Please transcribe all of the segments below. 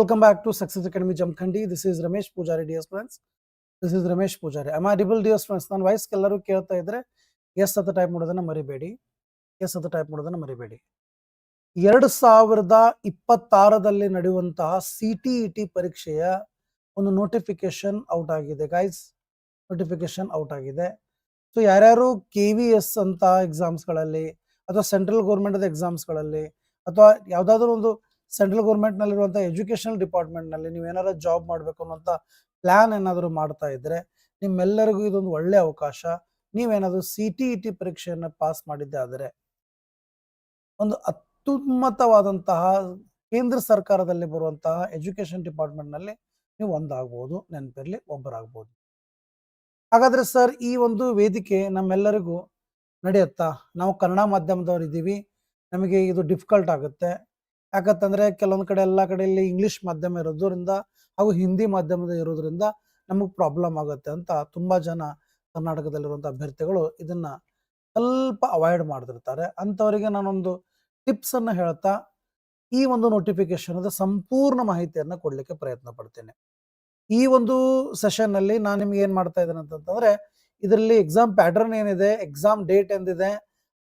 welcome back to Success Academy Jamkhandi. This is Ramesh Pujari, dear friends. This is Ramesh Pujari. Am I audible, dear friends? ನಾನು voice ಎಲ್ಲರೂ ಕೇಳ್ತಾ ಇದ್ರೆ S ಅಂತ type ಮಾಡೋದನ್ನ ಮರಿಬೇಡಿ S ಅಂತ type ಮಾಡೋದನ್ನ ಮರಿಬೇಡಿ ಎರಡು ಸಾವಿರದ ಇಪ್ಪತ್ತಾರದಲ್ಲಿ ನಡೆಯುವಂತಹ ಸಿ ಟಿ ಇ ಟಿ ಪರೀಕ್ಷೆಯ ಒಂದು ನೋಟಿಫಿಕೇಶನ್ ಔಟ್ ಆಗಿದೆ ಗೈಸ್ ನೋಟಿಫಿಕೇಶನ್ ಔಟ್ ಆಗಿದೆ ಸೊ ಯಾರ್ಯಾರು ಕೆ ವಿ ಎಸ್ ಅಂತ ಎಕ್ಸಾಮ್ಸ್ಗಳಲ್ಲಿ ಅಥವಾ ಸೆಂಟ್ರಲ್ ಗೌರ್ಮೆಂಟ್ ಎಕ್ಸಾಮ್ಸ್ಗಳಲ್ಲಿ ಅಥವಾ ಯಾವುದಾದ್ರೂ ಒಂದು ಸೆಂಟ್ರಲ್ ಗೌರ್ಮೆಂಟ್ ನಲ್ಲಿರುವಂತಹ ಎಜುಕೇಶನಲ್ ಡಿಪಾರ್ಟ್ಮೆಂಟ್ನಲ್ಲಿ ನೀವು ಏನಾದ್ರು ಜಾಬ್ ಮಾಡಬೇಕು ಅನ್ನೋಂಥ ಪ್ಲಾನ್ ಏನಾದರೂ ಮಾಡ್ತಾ ಇದ್ರೆ ನಿಮ್ಮೆಲ್ಲರಿಗೂ ಇದೊಂದು ಒಳ್ಳೆ ಅವಕಾಶ. ನೀವೇನಾದರೂ ಸಿ ಟಿ ಇ ಟಿ ಪರೀಕ್ಷೆಯನ್ನು ಪಾಸ್ ಮಾಡಿದ್ದೆ ಆದರೆ ಒಂದು ಅತ್ಯುನ್ನತವಾದಂತಹ ಕೇಂದ್ರ ಸರ್ಕಾರದಲ್ಲಿ ಬರುವಂತಹ ಎಜುಕೇಶನ್ ಡಿಪಾರ್ಟ್ಮೆಂಟ್ನಲ್ಲಿ ನೀವು ಒಂದಾಗ್ಬೋದು, ನೆನಪಿರ್ಲಿ, ಒಬ್ಬರಾಗ್ಬೋದು. ಹಾಗಾದ್ರೆ ಸರ್, ಈ ಒಂದು ವೇದಿಕೆ ನಮ್ಮೆಲ್ಲರಿಗೂ ನಡೆಯುತ್ತಾ? ನಾವು ಕನ್ನಡ ಮಾಧ್ಯಮದವ್ರು ಇದ್ದೀವಿ ನಮಗೆ ಇದು ಡಿಫಿಕಲ್ಟ್ ಆಗುತ್ತೆ. ಯಾಕಂತಂದ್ರೆ ಕೆಲವೊಂದು ಕಡೆ ಎಲ್ಲ ಕಡೆಯಲ್ಲಿ ಇಂಗ್ಲಿಷ್ ಮಾಧ್ಯಮ ಇರೋದ್ರಿಂದ ಹಾಗೂ ಹಿಂದಿ ಮಾಧ್ಯಮದ ಇರೋದ್ರಿಂದ ನಮಗೆ ಪ್ರಾಬ್ಲಮ್ ಆಗುತ್ತೆ ಅಂತ ತುಂಬಾ ಜನ ಕರ್ನಾಟಕದಲ್ಲಿರುವಂಥ ಅಭ್ಯರ್ಥಿಗಳು ಇದನ್ನ ಸ್ವಲ್ಪ ಅವಾಯ್ಡ್ ಮಾಡ್ತಿರ್ತಾರೆ. ಅಂಥವರಿಗೆ ನಾನೊಂದು ಟಿಪ್ಸ್ ಅನ್ನ ಹೇಳ್ತಾ ಈ ಒಂದು ನೋಟಿಫಿಕೇಶನ್ ಸಂಪೂರ್ಣ ಮಾಹಿತಿಯನ್ನ ಕೊಡ್ಲಿಕ್ಕೆ ಪ್ರಯತ್ನ ಪಡ್ತೇನೆ. ಈ ಒಂದು ಸೆಷನ್ ಅಲ್ಲಿ ನಾನು ನಿಮ್ಗೆ ಏನ್ ಮಾಡ್ತಾ ಇದ್ದೇನೆ ಅಂತಂದ್ರೆ ಇದರಲ್ಲಿ ಎಕ್ಸಾಮ್ ಪ್ಯಾಟರ್ನ್ ಏನಿದೆ ಎಕ್ಸಾಮ್ ಡೇಟ್ ಎಂದಿದೆ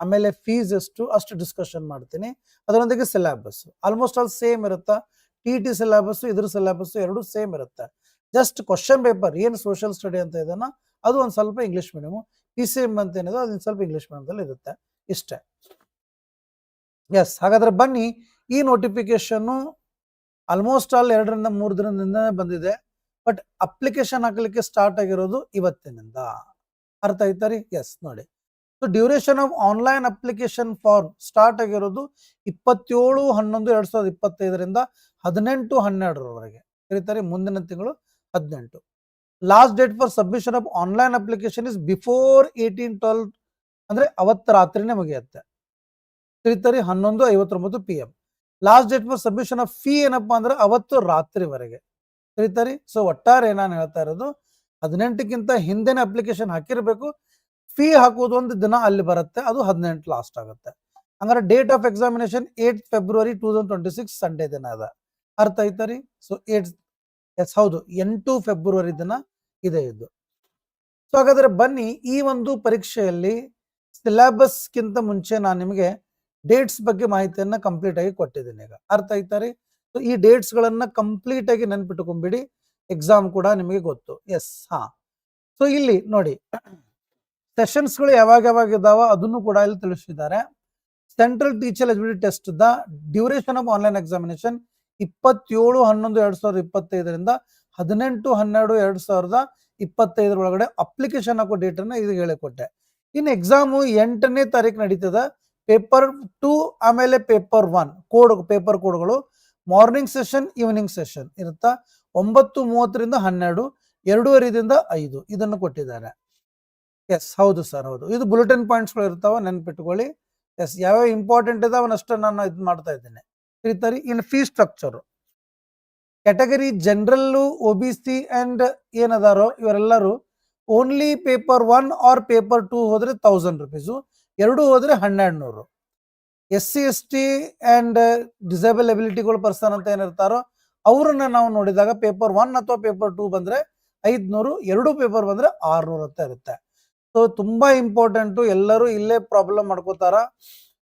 ಆಮೇಲೆ ಫೀಸ್ ಎಷ್ಟು, ಅಷ್ಟು ಡಿಸ್ಕಷನ್ ಮಾಡ್ತೀನಿ. ಅದರೊಂದಿಗೆ ಸಿಲೆಬಸ್ ಆಲ್ಮೋಸ್ಟ್ ಆಲ್ ಸೇಮ್ ಇರುತ್ತಾ? ಟಿ ಟಿ ಸಿಲೆಬಸ್ ಇದ್ರ ಸಿಲೆಬಸ್ ಎರಡು ಸೇಮ್ ಇರುತ್ತೆ. ಜಸ್ಟ್ ಕ್ವಶನ್ ಪೇಪರ್ ಏನು ಸೋಷಿಯಲ್ ಸ್ಟಡಿ ಅಂತ ಇದನ್ನ ಅದು ಒಂದು ಸ್ವಲ್ಪ English medium P C M ಅಂತ ಏನಿದೆ ಅದೊಂದು ಸ್ವಲ್ಪ ಇಂಗ್ಲಿಷ್ ಮೀಡಿಯಮ್ ಇರುತ್ತೆ. ಇಷ್ಟೇ. ಎಸ್ ಹಾಗಾದ್ರೆ ಬನ್ನಿ, ಈ ನೋಟಿಫಿಕೇಶನ್ ಆಲ್ಮೋಸ್ಟ್ ಆಲ್ ಎರಡರಿಂದ ಮೂರು ದಿನದಿಂದ ಬಂದಿದೆ. ಬಟ್ ಅಪ್ಲಿಕೇಶನ್ ಹಾಕಲಿಕ್ಕೆ ಸ್ಟಾರ್ಟ್ ಆಗಿರೋದು ಇವತ್ತಿನಿಂದ. ಅರ್ಥ ಆಯ್ತಾ ಎಸ್ ನೋಡಿ. So duration of online application form start ಆಗಿರೋದು ಇಪ್ಪತ್ತೇಳು, ಹನ್ನೊಂದು, ಎರಡ್ ಸಾವಿರದ ಇಪ್ಪತ್ತೈದರಿಂದ ಹದಿನೆಂಟು, ಹನ್ನೆರಡರವರೆಗೆ. ಕರೀತಾರೆ ಮುಂದಿನ ತಿಂಗಳು ಹದಿನೆಂಟು. Last date for submission of online application is before eighteen twelve ಅಂದ್ರೆ ಅವತ್ತ ರಾತ್ರಿನೇ ಮುಗಿಯುತ್ತೆ. ಕರೀತಾರೆ ಹನ್ನೊಂದು, ಐವತ್ತೊಂಬತ್ತು P M last date for submission of fee ಏನಪ್ಪಾ ಅಂದ್ರೆ ಅವತ್ತು ರಾತ್ರಿವರೆಗೆ. ಕರೀತಾರೆ ಸೊ ಒಟ್ಟಾರೆ ನಾನು ಹೇಳ್ತಾ ಇರೋದು ಹದಿನೆಂಟಕ್ಕಿಂತ ಹಿಂದೆನೆ ಅಪ್ಲಿಕೇಶನ್ ಹಾಕಿರ್ಬೇಕು. ಫೀ ಹಾಕುವುದು ಒಂದು ದಿನ ಅಲ್ಲಿ ಬರುತ್ತೆ, ಅದು ಹದಿನೆಂಟು ಲಾಸ್ಟ್ ಆಗುತ್ತೆ. ಹಂಗಾರೆ date of examination at February two thousand twenty six Sunday ದಿನ ಅದ. ಅರ್ಥ ಆಯ್ತಾ ರೀ? ಸೊ ಏಟ್ ಎಸ್ ಹೌದು, ಎಂಟು ಫೆಬ್ರವರಿ ದಿನ ಇದೆ ಇದು. ಸೊ ಹಾಗಾದ್ರೆ ಬನ್ನಿ, ಈ ಒಂದು ಪರೀಕ್ಷೆಯಲ್ಲಿ ಸಿಲೆಬಸ್ಗಿಂತ ಮುಂಚೆ ನಾನು ನಿಮಗೆ ಡೇಟ್ಸ್ ಬಗ್ಗೆ ಮಾಹಿತಿಯನ್ನ ಕಂಪ್ಲೀಟ್ ಆಗಿ ಕೊಟ್ಟಿದ್ದೀನಿ ಈಗ. ಅರ್ಥ ಆಯ್ತಾ ರೀ? ಸೊ ಈ ಡೇಟ್ಸ್ ಗಳನ್ನ ಕಂಪ್ಲೀಟ್ ಆಗಿ ನೆನ್ಪಿಟ್ಕೊಂಡ್ಬಿಡಿ ಎಕ್ಸಾಮ್ ಕೂಡ ನಿಮಗೆ ಗೊತ್ತು. ಎಸ್ ಹಾ. ಸೊ ಇಲ್ಲಿ ನೋಡಿ. ಸೆಷನ್ಸ್ಗಳು ಯಾವಾಗ ಯಾವಾಗ ಇದಾವ ಅದನ್ನು ಕೂಡ ಇಲ್ಲಿ ತಿಳಿಸಿದ್ದಾರೆ. Central teacher eligibility test the duration of online examination ಇಪ್ಪತ್ತೇಳು, ಹನ್ನೊಂದು, ಎರಡ್ ಸಾವಿರದ ಇಪ್ಪತ್ತೈದರಿಂದ ಹದಿನೆಂಟು, ಹನ್ನೆರಡು, ಎರಡ್ ಸಾವಿರದ ಇಪ್ಪತ್ತೈದರ ಒಳಗಡೆ ಅಪ್ಲಿಕೇಶನ್ ಹಾಕೋ ಡೇಟ್ ಅನ್ನ ಇದು ಹೇಳಿಕೊಟ್ಟೆ. ಇನ್ನು ಎಕ್ಸಾಮು ಎಂಟನೇ ತಾರೀಕು ನಡೀತದ. ಪೇಪರ್ ಟು ಆಮೇಲೆ ಪೇಪರ್ ಒನ್ ಕೋಡ್ ಪೇಪರ್ ಕೋಡ್ಗಳು ಮಾರ್ನಿಂಗ್ ಸೆಷನ್ ಈವ್ನಿಂಗ್ ಸೆಷನ್ ಇರುತ್ತಾ? ಒಂಬತ್ತು, ಮೂವತ್ತರಿಂದ ಹನ್ನೆರಡು ಎರಡೂವರೆದಿಂದ ಐದು ಇದನ್ನು ಕೊಟ್ಟಿದ್ದಾರೆ. ಎಸ್ ಹೌದು ಸರ್ ಹೌದು. ಇದು ಬುಲೆಟಿನ್ ಪಾಯಿಂಟ್ಸ್ಗಳು ಇರ್ತಾವ, ನೆನ್ಪಿಟ್ಕೊಳ್ಳಿ. ಎಸ್ ಯಾವ್ಯಾವ ಇಂಪಾರ್ಟೆಂಟ್ ಇದಾವನ್ನಷ್ಟು ನಾನು ಇದು ಮಾಡ್ತಾ ಇದ್ದೇನೆ. ತರಿ in fee structure category general O B C and ಏನದಾರೋ ಇವರೆಲ್ಲರೂ only paper one or paper two ಹೋದರೆ ತೌಸಂಡ್ ರುಪೀಸು ಎರಡು ಹೋದರೆ ಹನ್ನೆರಡು ನೂರು S C S T and disable ಎಬಿಲಿಟಿಗಳು person ಅಂತ ಏನಿರ್ತಾರೋ ಅವ್ರನ್ನ ನಾವು ನೋಡಿದಾಗ ಪೇಪರ್ ಒನ್ ಅಥವಾ ಪೇಪರ್ ಟೂ ಬಂದರೆ ಐದುನೂರು, ಎರಡು ಪೇಪರ್ ಬಂದರೆ ಆರುನೂರು ಅಂತ ಇರುತ್ತೆ. ಸೊ ತುಂಬಾ ಇಂಪಾರ್ಟೆಂಟು ಎಲ್ಲರೂ ಇಲ್ಲೇ ಪ್ರಾಬ್ಲಮ್ ಮಾಡ್ಕೋತಾರ.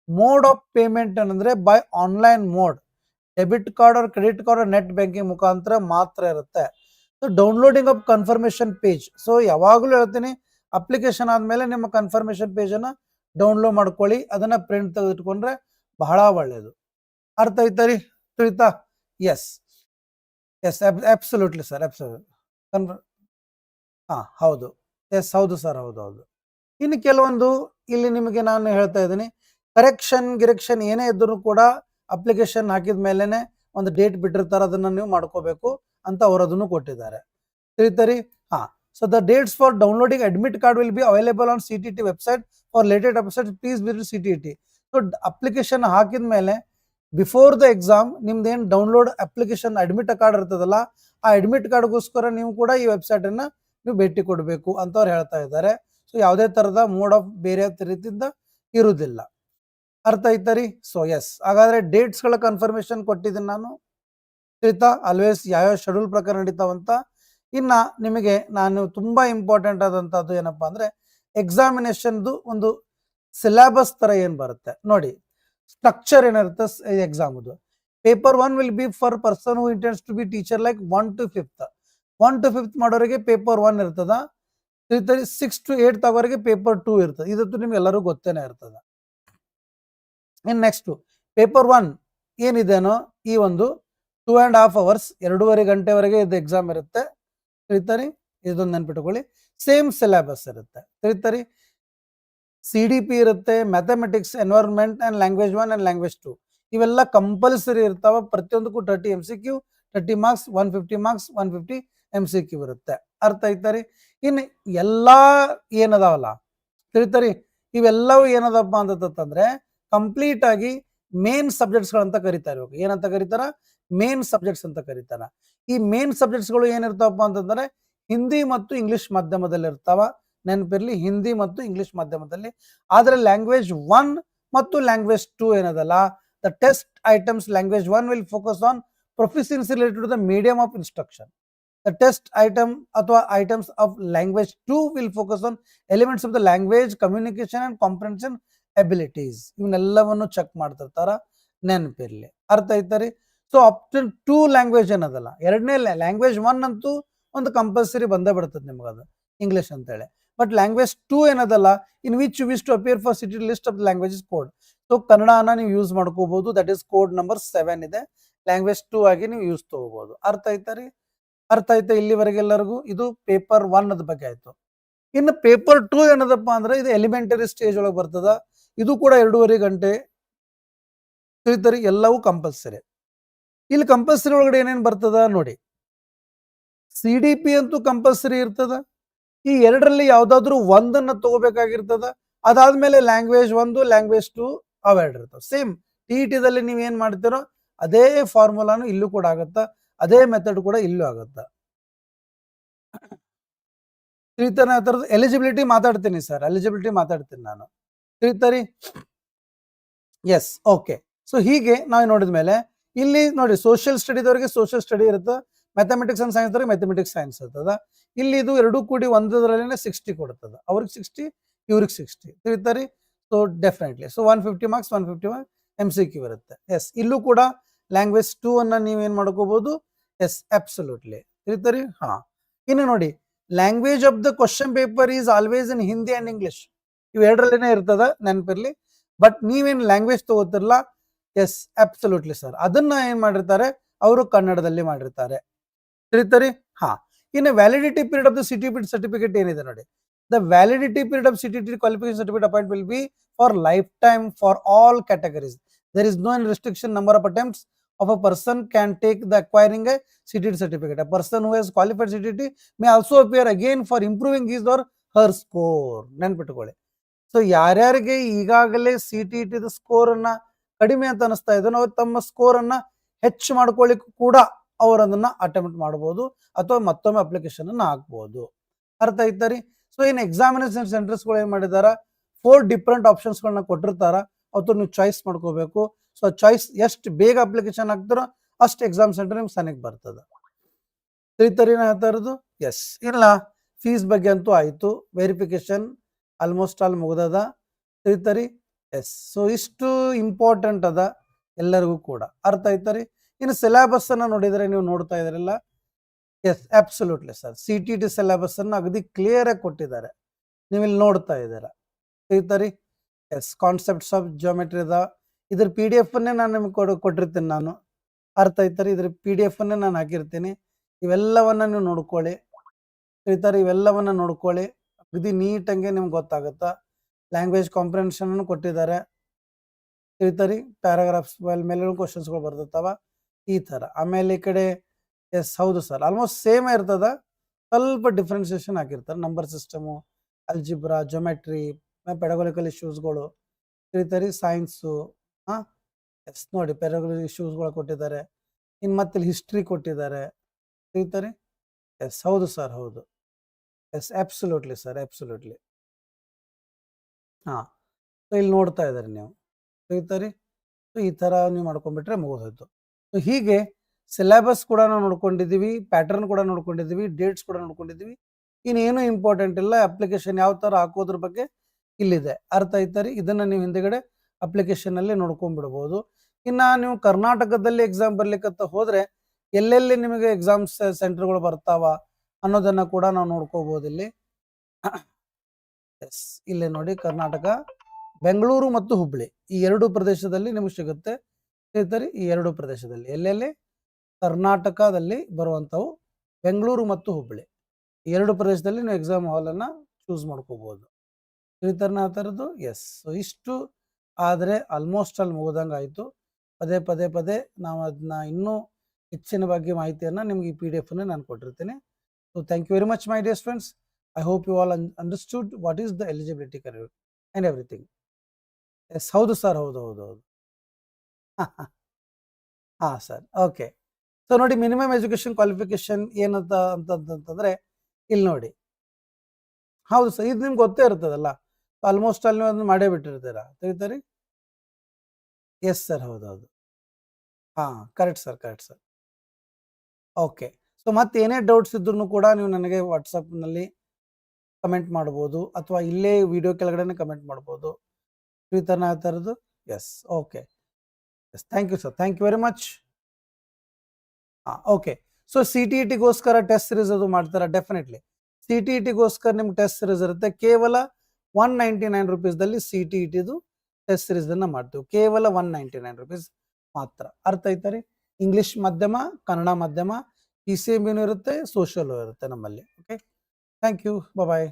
ಮೋಡ್ ಆಫ್ ಪೇಮೆಂಟ್ ಏನಂದ್ರೆ by online mode debit card or credit card net banking ಮುಖಾಂತರ ಮಾತ್ರ ಇರುತ್ತೆ. So downloading of confirmation page so ಯಾವಾಗಲೂ ಹೇಳ್ತೀನಿ ಅಪ್ಲಿಕೇಶನ್ ಆದ್ಮೇಲೆ ನಿಮ್ಮ ಕನ್ಫರ್ಮೇಶನ್ ಪೇಜ್ ಅನ್ನ ಡೌನ್ಲೋಡ್ ಮಾಡ್ಕೊಳ್ಳಿ. ಅದನ್ನ ಪ್ರಿಂಟ್ ತೆಗೆದಿಟ್ಕೊಂಡ್ರೆ ಬಹಳ ಒಳ್ಳೆಯದು ಅರ್ಥ ಆಯ್ತಾ ರೀ? Yes yes absolutely sir absolute confirm ಹಾ, ಹೌದು. ಎಸ್, ಹೌದು ಸರ್, ಹೌದು ಹೌದು. ಇನ್ನು ಕೆಲವೊಂದು ಇಲ್ಲಿ ನಿಮಗೆ ನಾನು ಹೇಳ್ತಾ ಇದ್ದೀನಿ. ಕರೆಕ್ಷನ್ ಗಿರೆಕ್ಷನ್ ಏನೇ ಇದ್ರೂ ಕೂಡ ಅಪ್ಲಿಕೇಶನ್ ಹಾಕಿದ ಮೇಲೆನೆ ಒಂದು ಡೇಟ್ ಬಿಟ್ಟಿರ್ತಾರೆ, ಅದನ್ನ ನೀವು ಮಾಡ್ಕೋಬೇಕು ಅಂತ ಅವರು ಅದನ್ನು ಕೊಟ್ಟಿದ್ದಾರೆ. ತಿಳಿತರಿ? ಹಾ. So the dates for downloading admit card will be available on C T T website for latest website please visit C T T so application ಹಾಕಿದ ಮೇಲೆ ಬಿಫೋರ್ ದ ಎಕ್ಸಾಮ್ ನಿಮ್ದೇನು ಡೌನ್ಲೋಡ್ ಅಪ್ಲಿಕೇಶನ್ ಅಡ್ಮಿಟ್ ಕಾರ್ಡ್ ಇರ್ತದಲ್ಲ, ಆ admit ಕಾರ್ಡ್ಗೋಸ್ಕರ ನೀವು ಕೂಡ ಈ website ಅನ್ನ ನೀವು ಭೇಟಿ ಕೊಡಬೇಕು ಅಂತ ಅವ್ರು ಹೇಳ್ತಾ ಇದ್ದಾರೆ. ಸೊ ಯಾವುದೇ ತರದ ಮೋಡ್ ಆಫ್ ಬೇರೆ ರೀತಿಯಿಂದ ಇರುವುದಿಲ್ಲ. ಅರ್ಥ ಆಯ್ತಾ ರೀ? ಸೊ ಎಸ್ ಹಾಗಾದ್ರೆ ಡೇಟ್ಸ್ಗಳ ಕನ್ಫರ್ಮೇಶನ್ ಕೊಟ್ಟಿದ್ದೀನಿ ನಾನು. ತಿಳಿತಾ ಆಲ್ವೇಸ್ ಯಾವ್ಯಾವ ಶೆಡ್ಯೂಲ್ ಪ್ರಕಾರ ನಡೀತಾವಂತ ಇನ್ನ ನಿಮಗೆ ನಾನು ತುಂಬಾ ಇಂಪಾರ್ಟೆಂಟ್ ಆದಂತದ್ದು ಏನಪ್ಪಾ ಅಂದ್ರೆ ಎಕ್ಸಾಮಿನೇಷನ್ದು ಒಂದು ಸಿಲೆಬಸ್ ತರ ಏನ್ ಬರುತ್ತೆ? ನೋಡಿ ಸ್ಟ್ರಕ್ಚರ್ ಏನಿರುತ್ತೆ ಎಕ್ಸಾಮ್ದು paper one will be for person who intends to be teacher like one to fifth one to fifth ಮಾಡೋರಿಗೆ ಪೇಪರ್ ಒನ್ ಇರ್ತದ. ಸಿಕ್ಸ್ ಟು ಏಟ್ ತಗೋರಿಗೆ ಪೇಪರ್ ಟೂ ಇರ್ತದೆ. ಇದಂತೂ ನಿಮ್ಗೆ ಎಲ್ಲರೂ ಗೊತ್ತೇನೆ ಇರ್ತದ. ಇನ್ ನೆಕ್ಸ್ಟ್ ಪೇಪರ್ ಒನ್ ಏನಿದೆನೋ ಈ ಒಂದು ಟೂ ಆ್ಯಂಡ್ ಹಾಫ್ ಅವರ್ಸ್ ಎರಡೂವರೆ ಗಂಟೆವರೆಗೆ ಇದು ಎಕ್ಸಾಮ್ ಇರುತ್ತೆ. ತಿಳಿತಾರಿ ಇದೊಂದು ನೆನ್ಪಿಟ್ಕೊಳ್ಳಿ. ಸೇಮ್ ಸಿಲೆಬಸ್ ಇರುತ್ತೆ. ತಿಳಿತಾರಿ ಸಿ ಡಿ ಇರುತ್ತೆ mathematics environment and language one and language two ಇವೆಲ್ಲ ಕಂಪಲ್ಸರಿ ಇರ್ತಾವ. ಪ್ರತಿಯೊಂದಕ್ಕೂ thirty M C Q thirty marks one fifty marks one fifty M C Q ಇರುತ್ತೆ. ಅರ್ಥ ಐತಾರಿ ಇನ್ನು ಎಲ್ಲ ಏನದಾವಲ್ಲ? ತಿಳಿತಾರಿ ಇವೆಲ್ಲವೂ ಏನದಪ್ಪ ಅಂತಂದ್ರೆ ಕಂಪ್ಲೀಟ್ ಆಗಿ ಮೇನ್ ಸಬ್ಜೆಕ್ಟ್ಸ್ಗಳಂತ ಕರಿತಾರೆ ಇವಾಗ. ಏನಂತ ಕರೀತಾರ? ಮೇನ್ ಸಬ್ಜೆಕ್ಟ್ಸ್ ಅಂತ ಕರೀತಾರ. ಈ ಮೇನ್ ಸಬ್ಜೆಕ್ಟ್ಸ್ಗಳು ಏನಿರ್ತಾವಪ್ಪ ಅಂತಂದ್ರೆ ಹಿಂದಿ ಮತ್ತು ಇಂಗ್ಲಿಷ್ ಮಾಧ್ಯಮದಲ್ಲಿ ಇರ್ತಾವ. ನೆನಪಿರ್ಲಿ, ಹಿಂದಿ ಮತ್ತು ಇಂಗ್ಲಿಷ್ ಮಾಧ್ಯಮದಲ್ಲಿ. ಆದ್ರೆ ಲ್ಯಾಂಗ್ವೇಜ್ ಒನ್ ಮತ್ತು ಲ್ಯಾಂಗ್ವೇಜ್ ಟೂ ಏನದಲ್ಲ? The test items language one will focus on proficiency related to the medium of instruction the test item ಅಥವಾ items of language two will focus on elements of the language communication and comprehension abilities ಇವನ್ನೆಲ್ಲವನ್ನು check ಮಾಡ್ತಿರ್ತಾರ ನೆನಪಿರ್ಲಿ. ಅರ್ಥ ಐತರಿ so option two language ಏನದಲ್ಲ? ಎರಡನೇ language one ಅಂತೂ ಒಂದು compulsory ಬಂದೇ ಬಿಡ್ತದೆ ನಿಮ್ಗೆ ಅದು ಇಂಗ್ಲಿಷ್ ಅಂತೇಳಿ. ಬಟ್ ಲ್ಯಾಂಗ್ವೇಜ್ ಟೂ ಏನದಲ್ಲ? In which you wish to appear for C T list of languages code so ಕನ್ನಡನ ನೀವು ಯೂಸ್ ಮಾಡ್ಕೋಬಹುದು that is code number seven ಇದೆ. ಲ್ಯಾಂಗ್ವೇಜ್ ಟೂ ಆಗಿ ನೀವು ಯೂಸ್ ತಗೋಬಹುದು ಅರ್ಥ ಆಯ್ತಾ ಅರ್ಥ ಆಯ್ತಾ ಇಲ್ಲಿವರೆಗೆಲ್ಲರಿಗೂ? ಇದು ಪೇಪರ್ ಒನ್ ಅದ ಬಗ್ಗೆ ಆಯ್ತು. ಇನ್ನು ಪೇಪರ್ ಟೂ ಏನದಪ್ಪ ಅಂದ್ರೆ ಇದು ಎಲಿಮೆಂಟರಿ ಸ್ಟೇಜ್ ಒಳಗೆ ಬರ್ತದ. ಇದು ಕೂಡ ಎರಡೂವರೆ ಗಂಟೆ. ತಿಳಿತರಿ ಎಲ್ಲವೂ ಕಂಪಲ್ಸರಿ ಇಲ್ಲಿ ಕಂಪಲ್ಸರಿ ಒಳಗಡೆ ಏನೇನು ಬರ್ತದ ನೋಡಿ. ಸಿ ಡಿ ಪಿ ಅಂತೂ ಕಂಪಲ್ಸರಿ ಇರ್ತದ. ಈ ಎರಡರಲ್ಲಿ ಯಾವ್ದಾದ್ರು ಒಂದನ್ನ ತಗೋಬೇಕಾಗಿರ್ತದ. ಅದಾದ್ಮೇಲೆ ಲ್ಯಾಂಗ್ವೇಜ್ ಒಂದು ಲ್ಯಾಂಗ್ವೇಜ್ ಟು ಅವೆರಡು ಇರ್ತವೆ. ಸೇಮ್ ಟಿ ಇ ಟಿದಲ್ಲಿ ನೀವು ಏನ್ ಮಾಡ್ತೀರೋ, ಅದೇ ಫಾರ್ಮುಲಾನು ಇಲ್ಲೂ ಕೂಡ ಆಗತ್ತ. ಅದೇ ಮೆಥಡ್ ಕೂಡ ಇಲ್ಲೂ ಆಗುತ್ತೆ. ಆ ಥರದ್ದು ಎಲಿಜಿಬಿಲಿಟಿ ಮಾತಾಡ್ತೀನಿ ಸರ್ ಎಲಿಜಿಬಿಲಿಟಿ ಮಾತಾಡ್ತೀನಿ ನಾನು. ತಿಳಿತಾರಿ ಎಸ್ ಓಕೆ ಸೊ ಹೀಗೆ ನಾವು ನೋಡಿದ ಮೇಲೆ ಇಲ್ಲಿ ನೋಡಿ ಸೋಷಿಯಲ್ ಸ್ಟಡಿದವರಿಗೆ ಸೋಷಿಯಲ್ ಸ್ಟಡಿ ಇರುತ್ತೆ. ಮ್ಯಾಥಮೆಟಿಕ್ಸ್ ಅಂಡ್ ಸೈನ್ಸ್ ಅವ್ರಿಗೆ ಮ್ಯಾಥಮೆಟಿಕ್ಸ್ ಸೈನ್ಸ್ ಇರ್ತದ. ಇಲ್ಲಿ ಇದು ಎರಡು ಕೂಡಿ ಒಂದರಲ್ಲೇ ಸಿಕ್ಸ್ಟಿ ಕೊಡ್ತದ. ಅವ್ರಿಗೆ ಸಿಕ್ಸ್ಟಿ ಇವ್ರಿಗೆ sixty ತಿಳಿತಾರಿ so definitely so one fifty marks one fifty marks M C Q ಇರುತ್ತೆ. ಎಸ್ ಇಲ್ಲೂ ಕೂಡ ಲ್ಯಾಂಗ್ವೇಜ್ ಟೂ ಅನ್ನ ನೀವೇನ್ ಮಾಡ್ಕೋಬಹುದು ಎಸ್ ಅಬ್ಸಲ್ಯೂಟ್ಲಿ ತಿಳಿತಾರಿ ಹಾ ಇನ್ನು ನೋಡಿ language of the question paper is always in Hindi and English ಇವು ಎರಡರಲ್ಲೇನೆ ಇರ್ತದ, ನೆನಪಿರ್ಲಿ. ಬಟ್ ನೀವೇನು ಲ್ಯಾಂಗ್ವೇಜ್ ತಗೋತಿರಲ್ಲ ಎಸ್ ಅಬ್ಸಲ್ಯೂಟ್ಲಿ ಸರ್ ಅದನ್ನ ಏನ್ ಮಾಡಿರ್ತಾರೆ? ಅವರು ಕನ್ನಡದಲ್ಲಿ ಮಾಡಿರ್ತಾರೆ. ತಿಳಿತಾರಿ ಹಾ ಇನ್ನು validity period of the C T pit certificate ಏನಿದೆ ನೋಡಿ? The validity period of C T qualification certificate appoint will be for life time for all categories there is no restriction number of attempts of a person can take the acquiring a CTT certificate. A person who has qualified CTT may also appear again for improving his or her score. ನೆನ್ಪಿಟ್ಕೊಳ್ಳಿ. So ಯಾರ್ಯಾರಿಗೆ ಈಗಾಗಲೇ C T score ಅನ್ನ ಕಡಿಮೆ ಅಂತ ಅನಿಸ್ತಾ ಇದನ್ನು ಅವ್ರು ತಮ್ಮ ಅನ್ನ ಹೆಚ್ಚು ಮಾಡ್ಕೊಳ್ಳಿಕ್ಕೂ ಕೂಡ ಅವ್ರು ಅದನ್ನ ಅಟೆಂಪ್ಟ್ ಮಾಡಬಹುದು ಅಥವಾ ಮತ್ತೊಮ್ಮೆ ಅಪ್ಲಿಕೇಶನ್ ಅನ್ನ ಹಾಕ್ಬಹುದು ಅರ್ಥ ರೀ? ಸೊ ಏನು ಎಕ್ಸಾಮಿನೇಷನ್ ಸೆಂಟರ್ಸ್ಗಳು ಏನ್ ಮಾಡಿದಾರ? ಫೋರ್ ಡಿಫ್ರೆಂಟ್ ಆಪ್ಷನ್ಸ್ಗಳನ್ನ ಕೊಟ್ಟಿರ್ತಾರ. ಅವತ್ತು ನೀವು ಚಾಯ್ಸ್ ಮಾಡ್ಕೋಬೇಕು. ಸೊ ಚಾಯ್ಸ್ ಎಷ್ಟು ಬೇಗ ಅಪ್ಲಿಕೇಶನ್ ಹಾಕ್ತಾರೋ ಅಷ್ಟು ಎಕ್ಸಾಮ್ ಸೆಂಟರ್ ನಿಮ್ಗೆ ಸನಿಗೆ ಬರ್ತದೆ. ತ್ರೀತರಿನ ಹೇಳ್ತಾ ಇರೋದು? ಎಸ್ ಇಲ್ಲ. ಫೀಸ್ ಬಗ್ಗೆ ಅಂತೂ ಆಯಿತು. ವೆರಿಫಿಕೇಶನ್ ಆಲ್ಮೋಸ್ಟ್ ಆಲ್ ಮುಗ್ದದ. ತಿಳಿತಾರಿ ಎಸ್ ಸೊ ಇಷ್ಟು ಇಂಪಾರ್ಟೆಂಟ್ ಅದ ಎಲ್ಲರಿಗೂ ಕೂಡ. ಅರ್ಥ ಆಯ್ತಾರಿ ಇನ್ನು ಸಿಲೆಬಸ್ ನೋಡಿದರೆ ನೀವು ನೋಡ್ತಾ ಇದ್ರಲ್ಲ? Yes absolutely sir C T T syllabus ಅನ್ನು ಅಗದಿ ಕ್ಲಿಯರ್ ಆಗಿ ಕೊಟ್ಟಿದ್ದಾರೆ. ನೀವು ಇಲ್ಲಿ ನೋಡ್ತಾ ಇದ್ದೀರಾ. ತಿಳಿತಾರಿ ಎಸ್ ಕಾನ್ಸೆಪ್ಟ್ಸ್ ಆಫ್ ಜಿಯೋಮೆಟ್ರಿ ಅದ ಇದ್ರ ಪಿ ಡಿ ಎಫ್ ಅನ್ನೇ ನಾನು ನಿಮ್ಗೆ ಕೊಡ, ಕೊಟ್ಟಿರ್ತೀನಿ ನಾನು. ಅರ್ಥ ಆಯ್ತಾರೆ ಇದ್ರ ಪಿ ಡಿ ಎಫ್ ಅನ್ನೇ ನಾನು ಹಾಕಿರ್ತೀನಿ. ಇವೆಲ್ಲವನ್ನ ನೀವು ನೋಡ್ಕೊಳ್ಳಿ. ತಿಳಿತಾರೆ ಇವೆಲ್ಲವನ್ನ ನೋಡ್ಕೊಳ್ಳಿ. ಅಗದಿ ನೀಟಂಗೆ ನಿಮ್ಗೆ ಗೊತ್ತಾಗುತ್ತಾ? ಲ್ಯಾಂಗ್ವೇಜ್ ಕಾಂಪ್ರಿಹೆನ್ಷನ್ ಕೊಟ್ಟಿದ್ದಾರೆ. ತಿಳಿತಾರಿ ಪ್ಯಾರಾಗ್ರಾಫ್ಸ್ ಮೇಲೆ ಕ್ವಶನ್ಸ್ಗಳು ಬರ್ತಿರ್ತಾವ ಈ ಥರ. ಆಮೇಲೆ ಈ ಕಡೆ ಎಸ್ ಹೌದು ಸರ್ ಆಲ್ಮೋಸ್ಟ್ ಸೇಮ್ ಇರ್ತದ. ಸ್ವಲ್ಪ ಡಿಫ್ರೆನ್ಸಿಯೇಷನ್ ಹಾಕಿರ್ತಾರೆ. Number system algebra geometry pedagogical ಇಶ್ಯೂಸ್ಗಳು ತಿಳಿತಾರಿ ಸೈನ್ಸು ಹಾಂ ಎಸ್ ನೋಡಿ ಪ್ಯಾರಾಗ್ರಫಿ ಇಶ್ಯೂಸ್ಗಳು ಕೊಟ್ಟಿದ್ದಾರೆ. ಇನ್ನು ಮತ್ತೆ ಹಿಸ್ಟ್ರಿ ಕೊಟ್ಟಿದ್ದಾರೆ. ತಿಳಿತಾರಿ? ಎಸ್, ಹೌದು ಸರ್, ಹೌದು. ಎಸ್ ಅಬ್ಸಲ್ಯೂಟ್ಲಿ ಸರ್ ಅಬ್ಸಲ್ಯೂಟ್ಲಿ ಹಾಂ ಸೊ ಇಲ್ಲಿ ನೋಡ್ತಾ ಇದ್ದಾರೆ ನೀವು. ತಿಳಿತಾರಿ? ಸೊ ಈ ಥರ ನೀವು ಮಾಡ್ಕೊಂಡ್ಬಿಟ್ರೆ ಮುಗಿದೋಯ್ತು. ಸೊ ಹೀಗೆ ಸಿಲೆಬಸ್ ಕೂಡ ನಾವು ನೋಡ್ಕೊಂಡಿದ್ದೀವಿ ಪ್ಯಾಟರ್ನ್ ಕೂಡ ನೋಡ್ಕೊಂಡಿದ್ದೀವಿ ಡೇಟ್ಸ್ ಕೂಡ ನೋಡ್ಕೊಂಡಿದ್ದೀವಿ. ಇನ್ನೇನು ಇಂಪಾರ್ಟೆಂಟ್ ಇಲ್ಲ ಅಪ್ಲಿಕೇಶನ್ ಯಾವ ಥರ ಹಾಕೋದ್ರ ಬಗ್ಗೆ ಇಲ್ಲಿದೆ. ಅರ್ಥ ಆಯ್ತಾ ರೀ? ಇದನ್ನು ನೀವು ಹಿಂದೆಗಡೆ ಅಪ್ಲಿಕೇಶನಲ್ಲಿ ನೋಡ್ಕೊಂಡ್ಬಿಡ್ಬೋದು. ಇನ್ನು ನೀವು ಕರ್ನಾಟಕದಲ್ಲಿ ಎಕ್ಸಾಮ್ ಬರ್ಲಿಕ್ಕಂತ ಹೋದರೆ ಎಲ್ಲೆಲ್ಲಿ ನಿಮಗೆ ಎಕ್ಸಾಮ್ಸ್ ಸೆಂಟರ್ಗಳು ಬರ್ತಾವ ಅನ್ನೋದನ್ನು ಕೂಡ ನಾವು ನೋಡ್ಕೋಬೋದು ಇಲ್ಲಿ. ಎಸ್ ಇಲ್ಲಿ ನೋಡಿ ಕರ್ನಾಟಕ, ಬೆಂಗಳೂರು ಮತ್ತು ಹುಬ್ಳಿ. ಈ ಎರಡು ಪ್ರದೇಶದಲ್ಲಿ ನಿಮಗೆ ಸಿಗುತ್ತೆ. ಸ್ನೇಹಿತರೆ, ಈ ಎರಡು ಪ್ರದೇಶದಲ್ಲಿ ಎಲ್ಲೆಲ್ಲಿ? ಕರ್ನಾಟಕದಲ್ಲಿ ಬರುವಂಥವು ಬೆಂಗಳೂರು ಮತ್ತು ಹುಬ್ಳಿ. ಈ ಎರಡು ಪ್ರದೇಶದಲ್ಲಿ ನೀವು ಎಕ್ಸಾಮ್ ಹಾಲನ್ನು ಚೂಸ್ ಮಾಡ್ಕೋಬೋದು. ತಿಳಿತಾರನ ಆ ಥರದ್ದು ಎಸ್ ಇಷ್ಟು ಆದರೆ ಆಲ್ಮೋಸ್ಟ್ ಅಲ್ಲಿ ಮುಗಿದಂಗೆ ಆಯಿತು. ಪದೇ ಪದೇ ಪದೇ ನಾವು ಅದನ್ನ ಇನ್ನೂ ಹೆಚ್ಚಿನ ಬಗ್ಗೆ ಮಾಹಿತಿಯನ್ನು ನಿಮ್ಗೆ ಈ ಪಿ ಡಿ ಎಫನ್ನು ನಾನು ಕೊಟ್ಟಿರ್ತೀನಿ. So thank you very much my dear friends I hope you all understood what is the eligibility career and everything yes ಹೌದು ಸರ್ ಹೌದು ಹೌದು ಹೌದು. ಹಾಂ ಸರ್ ಓಕೆ ಸೊ ನೋಡಿ ಮಿನಿಮಮ್ ಎಜುಕೇಷನ್ ಕ್ವಾಲಿಫಿಕೇಶನ್ ಏನಂತ ಅಂತಂತಂದ್ರೆ ಇಲ್ಲಿ ನೋಡಿ. ಹೌದು ಸರ್ ಇದು ನಿಮ್ಗೆ ಗೊತ್ತೇ ಇರ್ತದಲ್ಲ. ಆಲ್ಮೋಸ್ಟ್ ಅಲ್ಲಿ ನೀವು ಅದನ್ನ ಮಾಡೇ ಬಿಟ್ಟಿರ್ತೀರಾ? ತಿಳಿತಾರೆ ಎಸ್ ಸರ್, ಹೌದೌದು. ಹೌದು ಹಾಂ, correct sir correct sir. Okay. So, ಮತ್ತೆ ಏನೇ ಡೌಟ್ಸ್ ಇದ್ರೂ ಕೂಡ ನೀವು ನನಗೆ ವಾಟ್ಸಪ್ನಲ್ಲಿ ಕಮೆಂಟ್ ಮಾಡ್ಬೋದು ಅಥವಾ ಇಲ್ಲೇ ವಿಡಿಯೋ ಕೆಳಗಡೆ ಕಮೆಂಟ್ ಮಾಡ್ಬೋದು. ಈ ಥರದ್ದು yes, okay. Yes, thank you sir, thank you very much. ಹಾಂ, okay. So, C T E ಟಿಗೋಸ್ಕರ test series ಅದು ಮಾಡ್ತಾರೆ? ಡೆಫಿನೆಟ್ಲಿ. ಸಿ ಟಿ ಇ ಟಿಗೋಸ್ಕರ ನಿಮ್ಗೆ ಟೆಸ್ಟ್ ಸಿರೀಸ್ ಇರುತ್ತೆ. ಕೇವಲ ಒನ್ ನೈಂಟಿ ನೈನ್ ರುಪೀಸ್ದಲ್ಲಿ ಸಿ ಟಿ ಇ ಟಿದು ಟೆಸ್ಟ್ ಸಿರೀಸನ್ನು ಮಾಡ್ತೀವಿ. ಕೇವಲ ಒನ್ ನೈಂಟಿ ನೈನ್ ರುಪೀಸ್ ಮಾತ್ರ. ಅರ್ಥ ಆಯ್ತಾ ರೀ? ಇಂಗ್ಲೀಷ್ ಮಾಧ್ಯಮ, ಕನ್ನಡ ಮಾಧ್ಯಮ ಪಿ ಸಿ ಎಂ ಇರುತ್ತೆ ಸೋಷಿಯಲ್ ಇರುತ್ತೆ ನಮ್ಮಲ್ಲಿ. Okay thank you bye